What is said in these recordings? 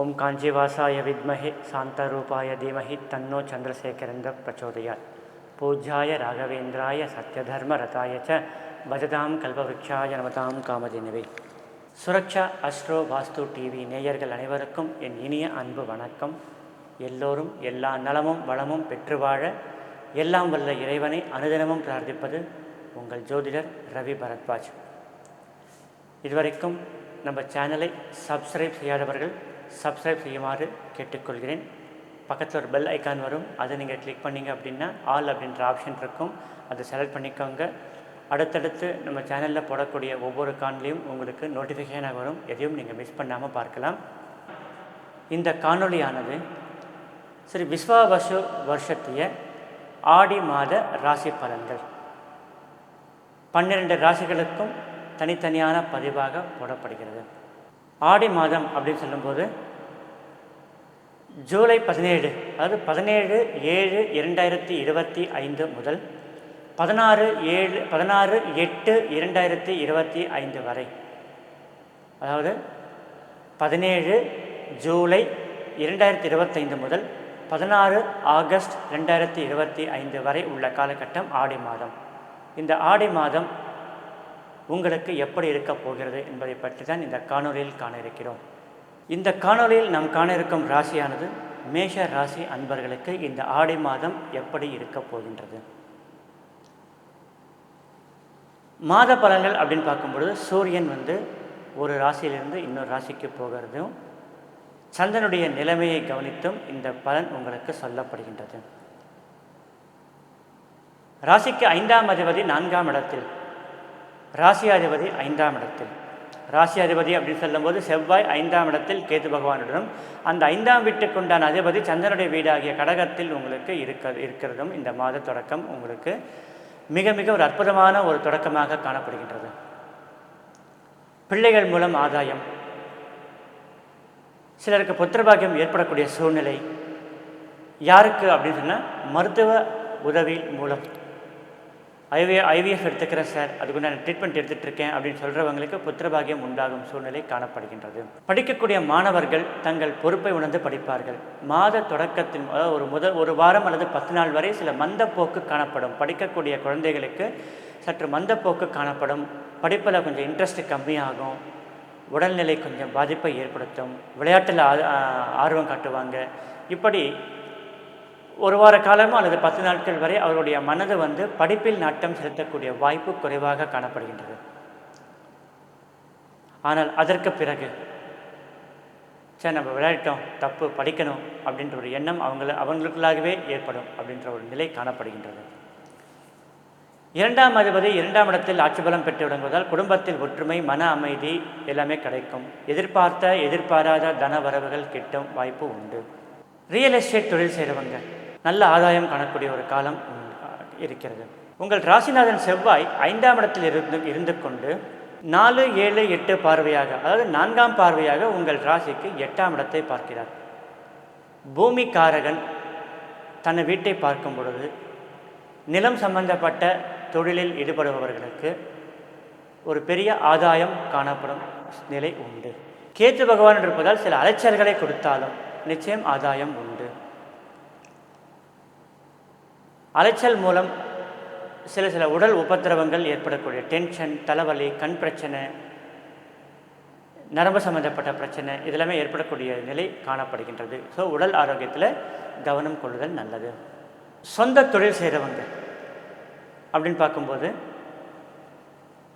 ஓம் காஞ்சிவாசாய வித்மஹே சாந்தரூபாய தீமஹி தன்னோ சந்திரசேகரந்த பிரச்சோதயாத். பூஜ்யாய ராகவேந்திராய சத்யதர்ம ரதாய ச பஜதாம் கல்பவருக்ஷாய நமதாம் காமதினவே. சுரக்ஷா அஸ்ட்ரோ வாஸ்து டிவி நேயர்கள் அனைவருக்கும் என் இனிய அன்பு வணக்கம். எல்லோரும் எல்லா நலமும் வளமும் பெற்று வாழ எல்லாம் வல்ல இறைவனை அனுதினமும் பிரார்த்திப்பது உங்கள் ஜோதிடர் ரவி பரத்வாஜ். இதுவரைக்கும் நம்ம சேனலை சப்ஸ்கிரைப் செய்யாதவர்கள் சப்ஸ்கிரைப் செய்யுமாறு கேட்டுக்கொள்கிறேன். பக்கத்தில் ஒரு பெல் ஐக்கான் வரும். அதை நீங்கள் கிளிக் பண்ணீங்க அப்படின்னா ஆல் அப்படின்ற ஆப்ஷன் இருக்கும். அதை செலக்ட் பண்ணிக்கோங்க. அடுத்தடுத்து நம்ம சேனலில் போடக்கூடிய ஒவ்வொரு காணொலியும் உங்களுக்கு நோட்டிஃபிகேஷனாக வரும். எதையும் நீங்கள் மிஸ் பண்ணாமல் பார்க்கலாம். இந்த காணொளியானது ஸ்ரீ விஸ்வாவசு வருஷத்திய ஆடி மாத ராசி பலன்கள். பன்னிரண்டு ராசிகளுக்கும் தனித்தனியான பதிவாக போடப்படுகிறது. ஆடி மாதம் அப்படின்னு சொல்லும்போது ஜூலை பதினேழு அதாவது பதினேழு ஏழு இரண்டாயிரத்தி இருபத்தி ஐந்து முதல் பதினாறு ஏழு பதினாறு எட்டு இரண்டாயிரத்தி இருபத்தி ஐந்து வரை. அதாவது பதினேழு ஜூலை இரண்டாயிரத்தி இருபத்தைந்து முதல் பதினாறு ஆகஸ்ட் ரெண்டாயிரத்தி இருபத்தி ஐந்து வரை உள்ள காலகட்டம் ஆடி மாதம். இந்த ஆடி மாதம் உங்களுக்கு எப்படி இருக்கப் போகிறது என்பதை பற்றி தான் இந்த காணொலியில் காண இருக்கிறோம். இந்த காணொலியில் நாம் காண இருக்கும் ராசியானது மேஷ ராசி அன்பர்களுக்கு இந்த ஆடி மாதம் எப்படி இருக்கப் போகின்றது. மாத பலன்கள் அப்படின்னு பார்க்கும்பொழுது சூரியன் வந்து ஒரு ராசியிலிருந்து இன்னொரு ராசிக்கு போகிறதும் சந்திரனுடைய நிலைமையை கவனித்தும் இந்த பலன் உங்களுக்கு சொல்லப்படுகின்றது. ராசிக்கு ஐந்தாம் அதிபதி நான்காம் இடத்தில் ராசியாதிபதி ஐந்தாம் இடத்தில். ராசியாதிபதி அப்படின்னு சொல்லும்போது செவ்வாய் ஐந்தாம் இடத்தில் கேது பகவானுடனும் அந்த ஐந்தாம் வீட்டுக்குண்டான அதிபதி சந்திரனுடைய வீடாகிய கடகத்தில் உங்களுக்கு இருக்க இருக்கிறதும் இந்த மாத தொடக்கம் உங்களுக்கு மிக மிக ஒரு அற்புதமான ஒரு தொடக்கமாக காணப்படுகின்றது. பிள்ளைகள் மூலம் ஆதாயம். சிலருக்கு புத்திரபாகியம் ஏற்படக்கூடிய சூழ்நிலை. யாருக்கு அப்படின்னு சொன்னால் மருத்துவ உதவி மூலம். ஐவி ஐவிஎஃப் எடுத்துக்கிறேன் சார். அதுக்குண்டான ட்ரீட்மெண்ட் எடுத்துகிட்டு அப்படின்னு சொல்கிறவங்களுக்கு புத்திரபாகியம் உண்டாகும் சூழ்நிலை காணப்படுகின்றது. படிக்கக்கூடிய மாணவர்கள் தங்கள் பொறுப்பை உணர்ந்து படிப்பார்கள். மாத தொடக்கத்தின் அதாவது ஒரு முதல் ஒரு வாரம் அல்லது பத்து நாள் வரை சில மந்தப்போக்கு காணப்படும். படிக்கக்கூடிய குழந்தைகளுக்கு சற்று மந்தப்போக்கு காணப்படும். படிப்பில் கொஞ்சம் இன்ட்ரெஸ்ட் கம்மியாகும். உடல்நிலை கொஞ்சம் பாதிப்பை ஏற்படுத்தும். விளையாட்டில் ஆர்வம் காட்டுவாங்க. இப்படி ஒரு வார காலமோ அல்லது பத்து நாட்கள் வரை அவருடைய மனது வந்து படிப்பில் நாட்டம் செலுத்தக்கூடிய வாய்ப்பு குறைவாக காணப்படுகின்றது. ஆனால் அதற்கு பிறகு சரி நம்ம விளையாட்டோம் தப்பு படிக்கணும் அப்படின்ற ஒரு எண்ணம் அவங்கள அவங்களுக்குள்ளாகவே ஏற்படும் அப்படின்ற ஒரு நிலை காணப்படுகின்றது. இரண்டாம் அதிபதி இரண்டாம் இடத்தில் ஆட்சி பலம் பெற்று விளங்குவதால் குடும்பத்தில் ஒற்றுமை மன அமைதி எல்லாமே கிடைக்கும். எதிர்பார்த்த எதிர்பாராத தன வரவுகள் கிட்டும் வாய்ப்பு உண்டு. ரியல் எஸ்டேட் தொழில் செய்கிறவங்க நல்ல ஆதாயம் காணக்கூடிய ஒரு காலம் இருக்கிறது. உங்கள் ராசிநாதன் செவ்வாய் ஐந்தாம் இடத்தில் இருந்து இருந்து கொண்டு நாலு ஏழு எட்டு பார்வையாக அதாவது நான்காம் பார்வையாக உங்கள் ராசிக்கு எட்டாம் இடத்தை பார்க்கிறார். பூமி காரகன் தன் வீட்டை பார்க்கும் பொழுது நிலம் சம்பந்தப்பட்ட தொழிலில் ஈடுபடுபவர்களுக்கு ஒரு பெரிய ஆதாயம் காணப்படும் நிலை உண்டு. கேத்து பகவான் இருப்பதால் சில அலைச்சல்களை கொடுத்தாலும் நிச்சயம் ஆதாயம் உண்டு. அலைச்சல் மூலம் சில சில உடல் உபத்திரவங்கள் ஏற்படக்கூடிய டென்ஷன் தலைவலி கண் பிரச்சனை நரம்பு சம்மந்தப்பட்ட பிரச்சனை இதெல்லாமே ஏற்படக்கூடிய நிலை காணப்படுகின்றது. ஸோ உடல் ஆரோக்கியத்தில் கவனம் கொள்ளுதல் நல்லது. சொந்த தொழில் செய்கிறவங்க அப்படின்னு பார்க்கும்போது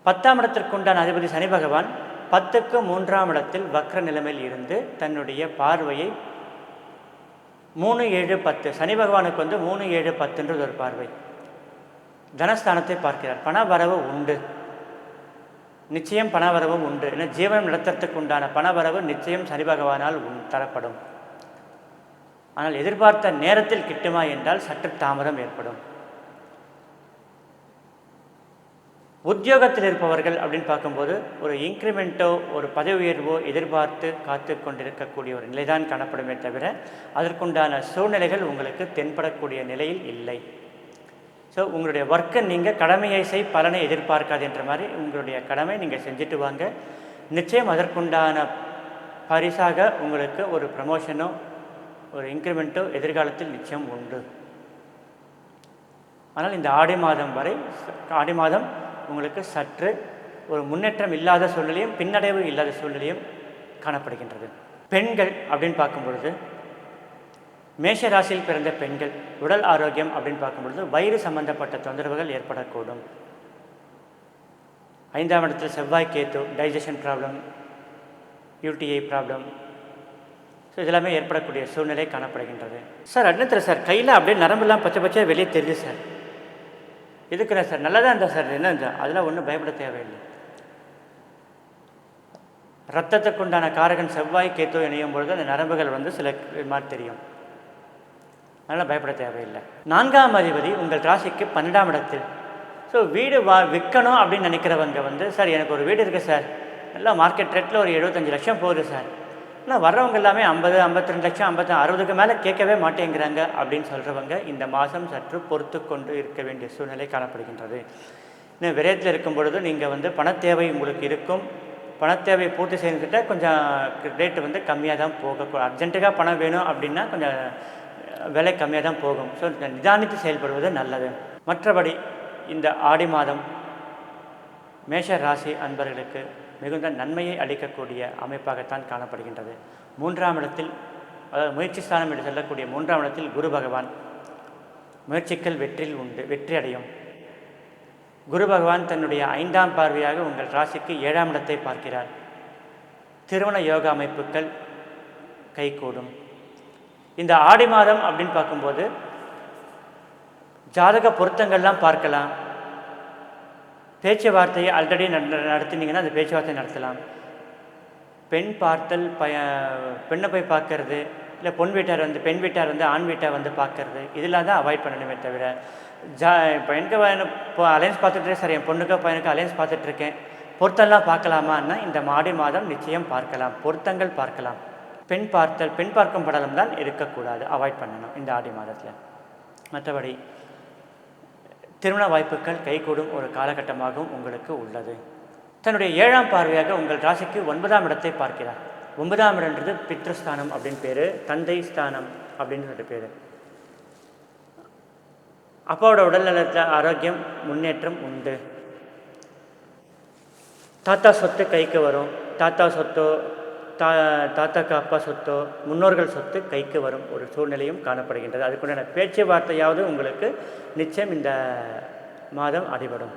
பத்தாம் இடத்திற்குண்டான அதிபதி சனி பகவான் பத்துக்கு மூன்றாம் இடத்தில் வக்ர நிலைமையில் இருந்து தன்னுடைய பார்வையை மூணு ஏழு பத்து. சனி பகவானுக்கு வந்து மூணு ஏழு பத்துன்றது ஒரு பார்வை. தனஸ்தானத்தை பார்க்கிறார். பண வரவு உண்டு. நிச்சயம் பண உண்டு. ஏன்னா ஜீவனம் நடத்துறதுக்கு உண்டான பண வரவு நிச்சயம் சனி பகவானால் தரப்படும். ஆனால் எதிர்பார்த்த நேரத்தில் கிட்டுமா என்றால் சற்று தாமதம் ஏற்படும். உத்தியோகத்தில் இருப்பவர்கள் அப்படின்னு பார்க்கும்போது ஒரு இன்க்ரிமெண்ட்டோ ஒரு பதவி உயர்வோ எதிர்பார்த்து காத்து கொண்டிருக்கக்கூடிய ஒரு நிலைதான் காணப்படுமே தவிர அதற்குண்டான சூழ்நிலைகள் உங்களுக்கு தென்படக்கூடிய நிலையில் இல்லை. ஸோ உங்களுடைய ஒர்க்கை நீங்கள் கடமையை செய் பலனை எதிர்பார்க்காதுன்ற மாதிரி உங்களுடைய கடமை நீங்கள் செஞ்சுட்டு வாங்க. நிச்சயம் அதற்குண்டான பரிசாக உங்களுக்கு ஒரு ப்ரமோஷனோ ஒரு இன்க்ரிமெண்ட்டோ எதிர்காலத்தில் நிச்சயம் உண்டு. ஆனால் இந்த ஆடி மாதம் வரை ஆடி மாதம் உங்களுக்கு சற்று ஒரு முன்னேற்றம் இல்லாத சூழ்நிலையும் பின்னடைவு இல்லாத சூழ்நிலையும் காணப்படுகின்றது. பெண்கள் அப்படின்னு பார்க்கும் பொழுது மேஷ ராசியில் பிறந்த பெண்கள் உடல் ஆரோக்கியம் அப்படின்னு பார்க்கும் பொழுது வயிறு சம்பந்தப்பட்ட தொந்தரவுகள் ஏற்படக்கூடும். ஐந்தாம் இடத்துல செவ்வாய் Ketu digestion problem UTI problem so இதெல்லாமே ஏற்படக்கூடிய சூழ்நிலை காணப்படுகின்றது. சார் அடுத்த சார் கையில் அப்படியே நரம்பெல்லாம் பச்சை பச்சையாக வெளியே தெரியுது சார் இருக்கிறேன் சார்? நல்லா தான் இருந்தா சார்? என்ன இருந்தா அதெல்லாம் ஒன்றும் பயப்பட தேவையில்லை. ரத்தத்துக்கு உண்டான காரகன் செவ்வாய் கேத்தோ இணையும் பொழுது அந்த நரம்புகள் வந்து சில மாதிரி தெரியும். அதனால் பயப்பட தேவையில்லை. நான்காம் அதிபதி உங்கள் ராசிக்கு பன்னெண்டாம் இடத்தில். ஸோ வீடு வா விற்கணும் அப்படின்னு நினைக்கிறவங்க வந்து சார் எனக்கு ஒரு வீடு இருக்குது சார். நல்லா மார்க்கெட் ரேட்டில் ஒரு எழுபத்தஞ்சு லட்சம் போகுது சார். ஆனால் வர்றவங்க எல்லாமே ஐம்பது ஐம்பத்தி ரெண்டு லட்சம் ஐம்பத்தி அறுபதுக்கு மேலே கேட்கவே மாட்டேங்கிறாங்க அப்படின்னு சொல்கிறவங்க இந்த மாதம் சற்று பொறுத்து கொண்டு இருக்க வேண்டிய சூழ்நிலை காணப்படுகின்றது. இன்னும் விரயத்தில் இருக்கும் பொழுது நீங்கள் வந்து பணத்தேவை உங்களுக்கு இருக்கும். பணத்தேவை பூர்த்தி செய்துக்கிட்ட கொஞ்சம் ரேட்டு வந்து கம்மியாக தான் போக அர்ஜென்ட்டுக்காக பணம் வேணும் அப்படின்னா கொஞ்சம் விலை கம்மியாக தான் போகும். ஸோ நிதானித்து செயல்படுவது நல்லது. மற்றபடி இந்த ஆடி மாதம் மேஷ ராசி அன்பர்களுக்கு மிகுந்த நன்மையை அளிக்கக்கூடிய அமைப்பாகத்தான் காணப்படுகின்றது. மூன்றாம் இடத்தில் அதாவது முயற்சி ஸ்தானம் என்று சொல்லக்கூடிய மூன்றாம் இடத்தில் குரு பகவான் முயற்சிகள் வெற்றில் உண்டு வெற்றி அடையும். குரு பகவான் தன்னுடைய ஐந்தாம் பார்வையாக உங்கள் ராசிக்கு ஏழாம் இடத்தை பார்க்கிறார். திருமண யோக அமைப்புகள் கைகூடும். இந்த ஆடி மாதம் அப்படின்னு பார்க்கும்போது ஜாதக பொருத்தங்கள்லாம் பார்க்கலாம். பேச்சுவார்த்தையை ஆல்ரெடி நடத்தினீங்கன்னா அந்த பேச்சுவார்த்தை நடத்தலாம். பெண் பார்த்தல் பய பெண்ணை போய் பார்க்கறது இல்லை பொன் வீட்டார் வந்து பெண் வீட்டார் வந்து ஆண் வீட்டார் வந்து பார்க்கறது இதெல்லாம் தான் அவாய்ட் பண்ணணுமே தவிர ஜா இப்போ எனக்கு இப்போ அலையன்ஸ் பார்த்துட்ருக்கேன் சார் என் பொண்ணுக்கோ பையனுக்கு அலையன்ஸ் பார்த்துட்ருக்கேன் பொருத்தெல்லாம் பார்க்கலாமான்னா இந்த மாடி மாதம் நிச்சயம் பார்க்கலாம். பொருத்தங்கள் பார்க்கலாம். பெண் பார்த்தல் பெண் பார்க்கும் படலம் தான் இருக்கக்கூடாது. அவாய்ட் பண்ணணும் இந்த ஆடி மாதத்தில். மற்றபடி திருமண வாய்ப்புகள் கைகூடும் ஒரு காலகட்டமாகவும் உங்களுக்கு உள்ளது. தன்னுடைய ஏழாம் பார்வையாக உங்கள் ராசிக்கு ஒன்பதாம் இடத்தை பார்க்கிறார். ஒன்பதாம் இடம்ன்றது பித்ருஸ்தானம் அப்படின்னு பேர் தந்தை ஸ்தானம் அப்படின்னு சொல்லிட்டு பேர். அப்பாவோட உடல்நலத்தில் ஆரோக்கியம் முன்னேற்றம் உண்டு. தாத்தா சொத்து கைக்கு வரும். தாத்தா சொத்தோ தாத்தாக்கு அப்பா சொத்தோ முன்னோர்கள் சொத்து கைக்கு வரும் ஒரு சூழ்நிலையும் காணப்படுகின்றது. அதுக்குண்டான பேச்சுவார்த்தையாவது உங்களுக்கு நிச்சயம் இந்த மாதம் அடிபடும்.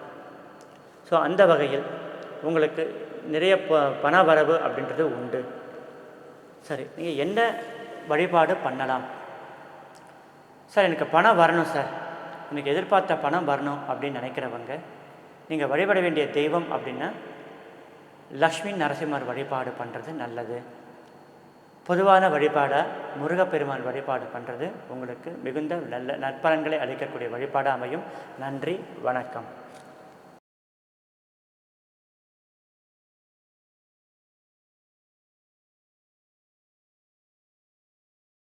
ஸோ அந்த வகையில் உங்களுக்கு நிறைய ப பண வரவு அப்படின்றது உண்டு. சரி நீங்கள் என்ன வழிபாடு பண்ணலாம்? சார் எனக்கு பணம் வரணும் சார் எனக்கு எதிர்பார்த்த பணம் வரணும் அப்படின்னு நினைக்கிறவங்க நீங்கள் வழிபட வேண்டிய தெய்வம் அப்படின்னா லக்ஷ்மி நரசிம்மர் வழிபாடு பண்ணுறது நல்லது. பொதுவான வழிபாடாக முருகப்பெருமான் வழிபாடு பண்ணுறது உங்களுக்கு மிகுந்த நல்ல நற்பலன்களை அளிக்கக்கூடிய வழிபாடாக அமையும். நன்றி வணக்கம்.